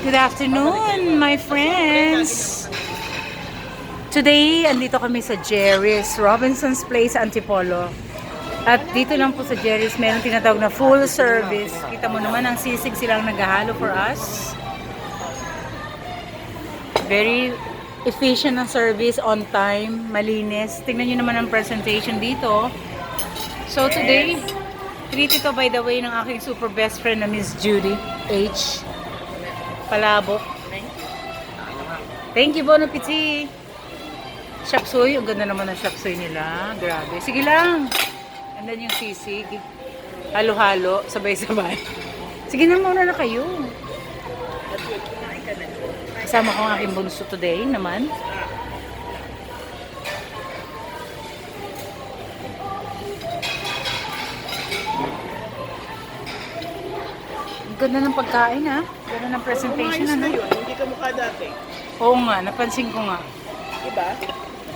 Good afternoon, my friends. Today, andito kami sa Jerry's, Robinson's Place, Antipolo. At dito lang po sa Jerry's, meron tinatawag na full service. Kita mo naman, ang sisig silang naghahalo for us. Very efficient ang service, on time, malinis. Tingnan nyo naman ang presentation dito. So today, treat ito by the way ng aking super best friend na Miss Judy H. Palabok. Thank you, Bono Pizzi. Shapsoy, ang ganda naman ng shapsoy nila. Grabe. Sige lang. And then yung sisig. Halo-halo, sabay-sabay. Sige na muna na kayo. Kasama ko ang aking bunso today naman. Ganda ng pagkain ha. Ganda ng presentation ano. na yun, hindi ka mukha dati. Oo nga, napansin ko nga. Diba?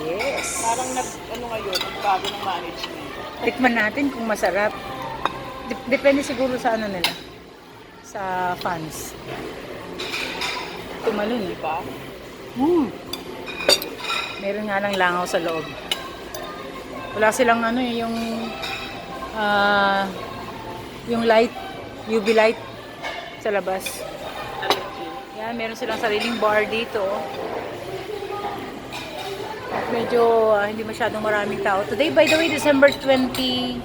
Yes. Parang nag, ano ngayon, bago ng management. Tikman natin kung masarap. Dep- Depende siguro sa ano nila. Sa fans. Tumalon eh. Diba? Hmm. Meron nga lang langaw sa loob. Wala silang ano eh, yung ah yung light, UV light sa labas. Yan, meron silang sariling bar dito. Medyo ah, hindi masyadong maraming tao. Today, by the way, December 21.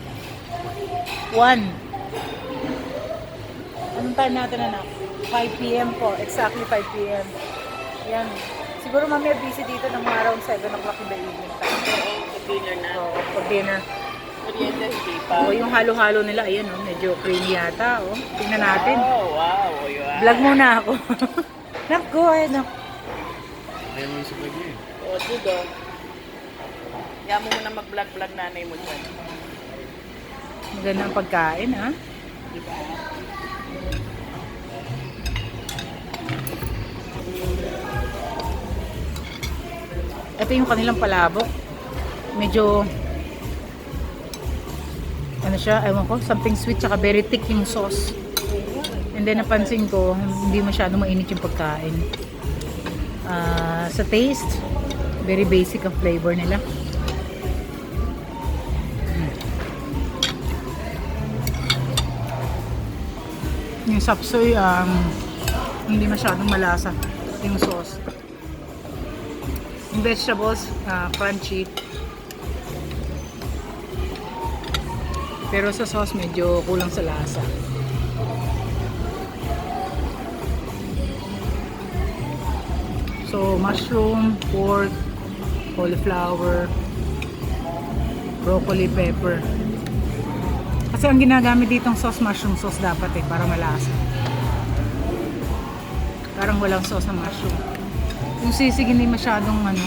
Anong time natin anak? 5 p.m. po. Exactly 5 p.m. Yan. Siguro mamaya busy dito ng mga around 7 o'clock in the evening. Oo, sa dinner na. So, for dinner. Merienda, hindi pa. O, yung halo-halo nila, ayan oh, medyo creamy yata. Oh. Tingnan natin. Wow, wow. Yun. Vlog muna ako. Naku, ayan oh. Kaya mo sa vlog niya eh. O, Judo. Kaya mo muna mag-vlog-vlog nanay mo dyan. Maganda ang pagkain, ha? Diba? Ito yung kanilang palabok. Medyo ano siya, ewan ko, something sweet tsaka very thick yung sauce. And then napansin ko, hindi masyado mainit yung pagkain. Ah, sa taste, very basic ang flavor nila. Mm. Yung sapsoy, um, hindi masyadong malasa yung sauce. Yung vegetables, ah, crunchy. Pero sa sauce, medyo kulang sa lasa. So, mushroom, pork, cauliflower, broccoli, pepper. Kasi ang ginagamit ditong sauce, mushroom sauce dapat eh, para malasa. Parang walang sauce na mushroom. Yung sisig hindi masyadong ano,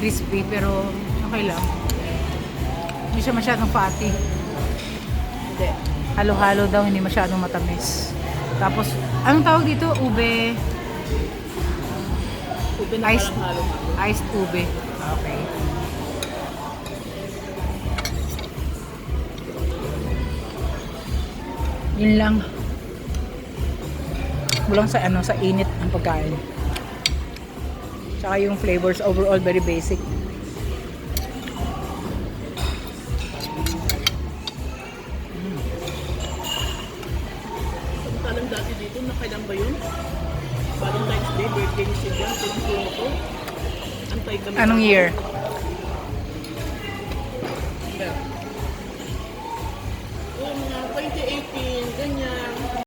crispy pero okay lang. Hindi siya masyadong fatty. Hindi. Halo-halo daw, hindi masyadong matamis. Tapos, anong tawag dito? Ube, Ube na Ice. parang halo-halo. iced ube. Okay. Yun lang. Kulang sa ano, sa init ang pagkain. Tsaka yung flavors overall very basic. Samantalang dati dito, nakailan ba yun? Valentine's Day, birthday ni Silvia, tinuturo ko. Antay kami. Anong year? Oo, mga 2018, ganyan.